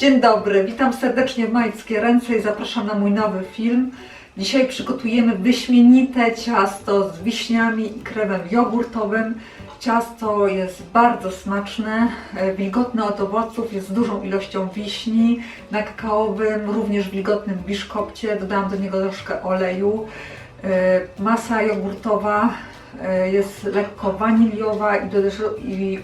Dzień dobry, witam serdecznie w Majskie Ręce i zapraszam na mój nowy film. Dzisiaj przygotujemy wyśmienite ciasto z wiśniami i kremem jogurtowym. Ciasto jest bardzo smaczne, e, wilgotne od owoców, jest z dużą ilością wiśni, na kakaowym, również wilgotnym biszkopcie. Dodałam do niego troszkę oleju. E, Masa jogurtowa e, jest lekko waniliowa i,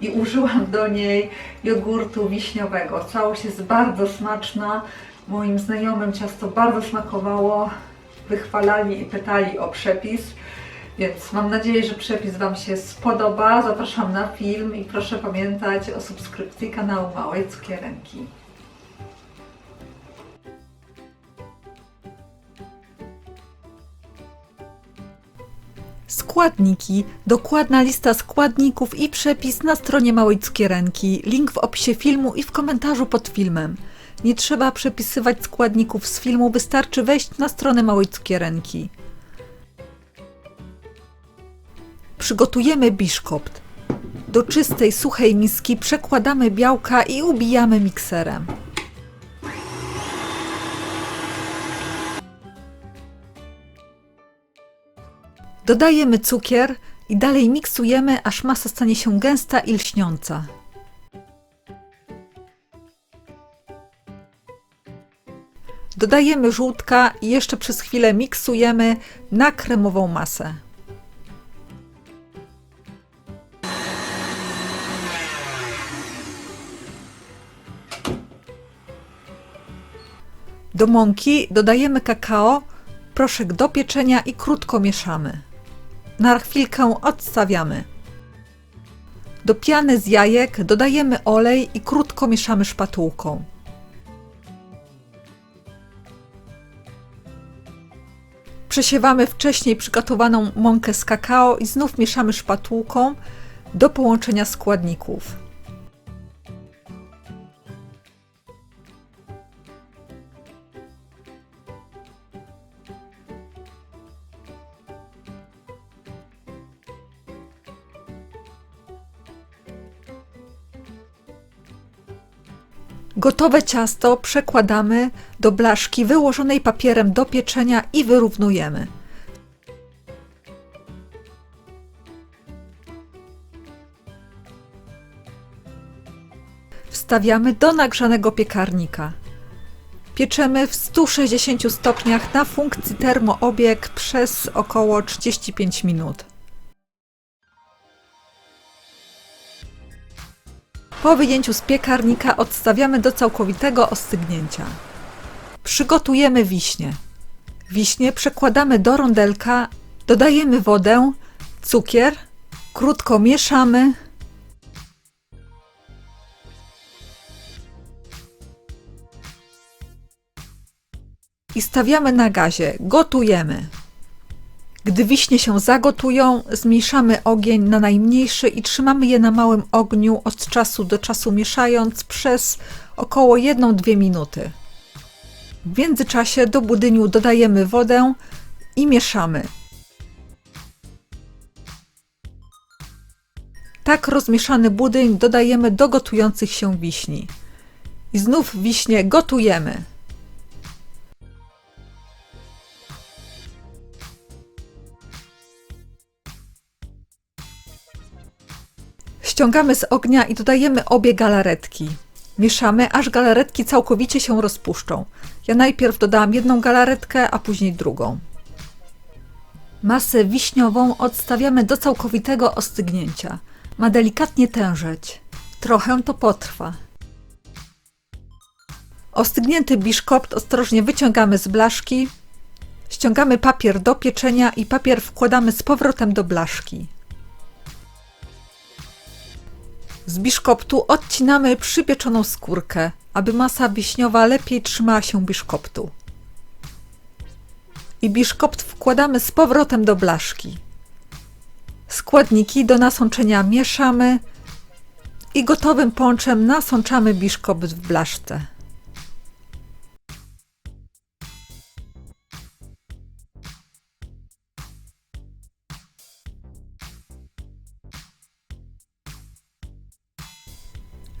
i użyłam do niej jogurtu wiśniowego. Całość jest bardzo smaczna. Moim znajomym ciasto bardzo smakowało. Wychwalali i pytali o przepis. Więc mam nadzieję, że przepis Wam się spodoba. Zapraszam na film i proszę pamiętać o subskrypcji kanału Małej Cukierenki. Składniki. Dokładna lista składników i przepis na stronie Małej Cukierenki. Link w opisie filmu i w komentarzu pod filmem. Nie trzeba przepisywać składników z filmu, wystarczy wejść na stronę Małej Cukierenki. Przygotujemy biszkopt. Do czystej, suchej miski przekładamy białka i ubijamy mikserem. Dodajemy cukier i dalej miksujemy, aż masa stanie się gęsta i lśniąca. Dodajemy żółtka i jeszcze przez chwilę miksujemy na kremową masę. Do mąki dodajemy kakao, proszek do pieczenia i krótko mieszamy. Na chwilkę odstawiamy. Do piany z jajek dodajemy olej i krótko mieszamy szpatułką. Przesiewamy wcześniej przygotowaną mąkę z kakao i znów mieszamy szpatułką do połączenia składników. Gotowe ciasto przekładamy do blaszki wyłożonej papierem do pieczenia i wyrównujemy. Wstawiamy do nagrzanego piekarnika. Pieczemy w 160 stopniach na funkcji termoobieg przez około 35 minut. Po wyjęciu z piekarnika odstawiamy do całkowitego ostygnięcia. Przygotujemy wiśnie. Wiśnie przekładamy do rondelka, dodajemy wodę, cukier, krótko mieszamy. I stawiamy na gazie. Gotujemy. Gdy wiśnie się zagotują, zmniejszamy ogień na najmniejszy i trzymamy je na małym ogniu od czasu do czasu mieszając przez około 1-2 minuty. W międzyczasie do budyniu dodajemy wodę i mieszamy. Tak rozmieszany budyń dodajemy do gotujących się wiśni. I znów wiśnie gotujemy. Ściągamy z ognia i dodajemy obie galaretki. Mieszamy, aż galaretki całkowicie się rozpuszczą. Ja najpierw dodałam jedną galaretkę, a później drugą. Masę wiśniową odstawiamy do całkowitego ostygnięcia. Ma delikatnie tężeć. Trochę to potrwa. Ostygnięty biszkopt ostrożnie wyciągamy z blaszki. Ściągamy papier do pieczenia i papier wkładamy z powrotem do blaszki. Z biszkoptu odcinamy przypieczoną skórkę, aby masa wiśniowa lepiej trzymała się biszkoptu. I biszkopt wkładamy z powrotem do blaszki. Składniki do nasączenia mieszamy i gotowym pączem nasączamy biszkopt w blaszce.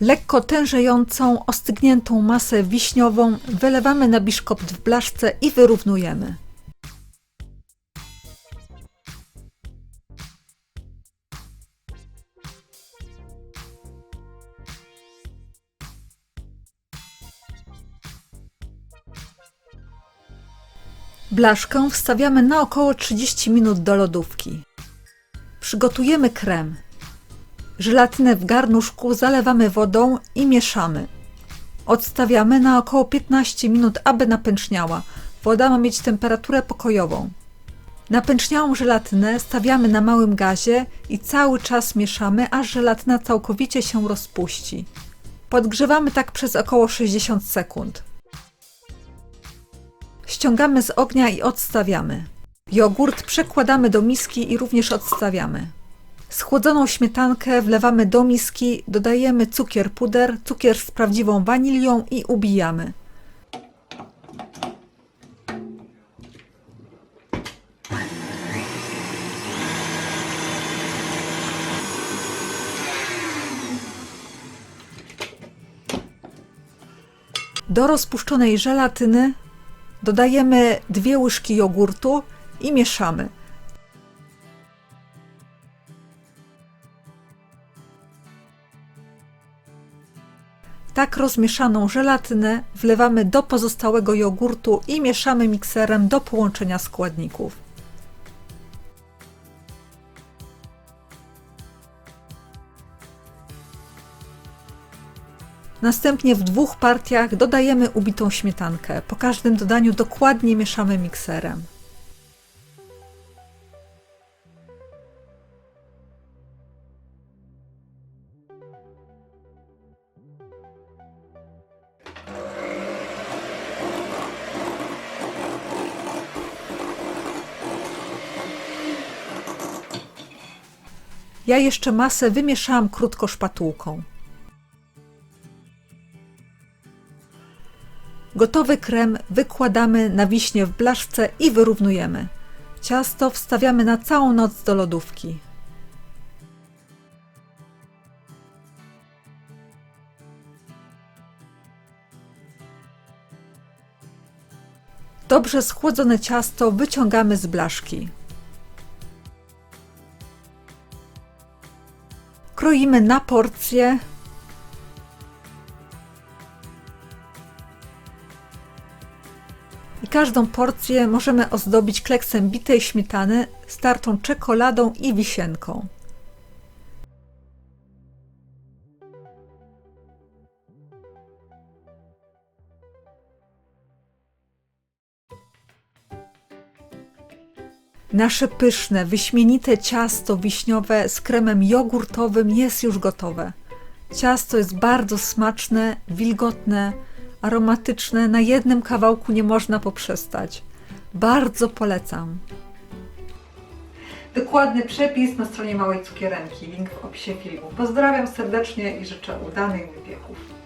Lekko tężejącą, ostygniętą masę wiśniową wylewamy na biszkopt w blaszce i wyrównujemy. Blaszkę wstawiamy na około 30 minut do lodówki. Przygotujemy krem. Żelatynę w garnuszku zalewamy wodą i mieszamy. Odstawiamy na około 15 minut, aby napęczniała. Woda ma mieć temperaturę pokojową. Napęczniałą żelatynę stawiamy na małym gazie i cały czas mieszamy, aż żelatyna całkowicie się rozpuści. Podgrzewamy tak przez około 60 sekund. Ściągamy z ognia i odstawiamy. Jogurt przekładamy do miski i również odstawiamy. Schłodzoną śmietankę wlewamy do miski, dodajemy cukier puder, cukier z prawdziwą wanilią i ubijamy. Do rozpuszczonej żelatyny dodajemy dwie łyżki jogurtu i mieszamy. Tak rozmieszaną żelatynę wlewamy do pozostałego jogurtu i mieszamy mikserem do połączenia składników. Następnie w dwóch partiach dodajemy ubitą śmietankę. Po każdym dodaniu dokładnie mieszamy mikserem. Ja jeszcze masę wymieszałam krótko szpatułką. Gotowy krem wykładamy na wiśnie w blaszce i wyrównujemy. Ciasto wstawiamy na całą noc do lodówki. Dobrze schłodzone ciasto wyciągamy z blaszki. Kroimy na porcje i każdą porcję możemy ozdobić kleksem bitej śmietany, startą czekoladą i wisienką. Nasze pyszne, wyśmienite ciasto wiśniowe z kremem jogurtowym jest już gotowe. Ciasto jest bardzo smaczne, wilgotne, aromatyczne. Na jednym kawałku nie można poprzestać. Bardzo polecam. Dokładny przepis na stronie Małej Cukierenki, link w opisie filmu. Pozdrawiam serdecznie i życzę udanych wypieków.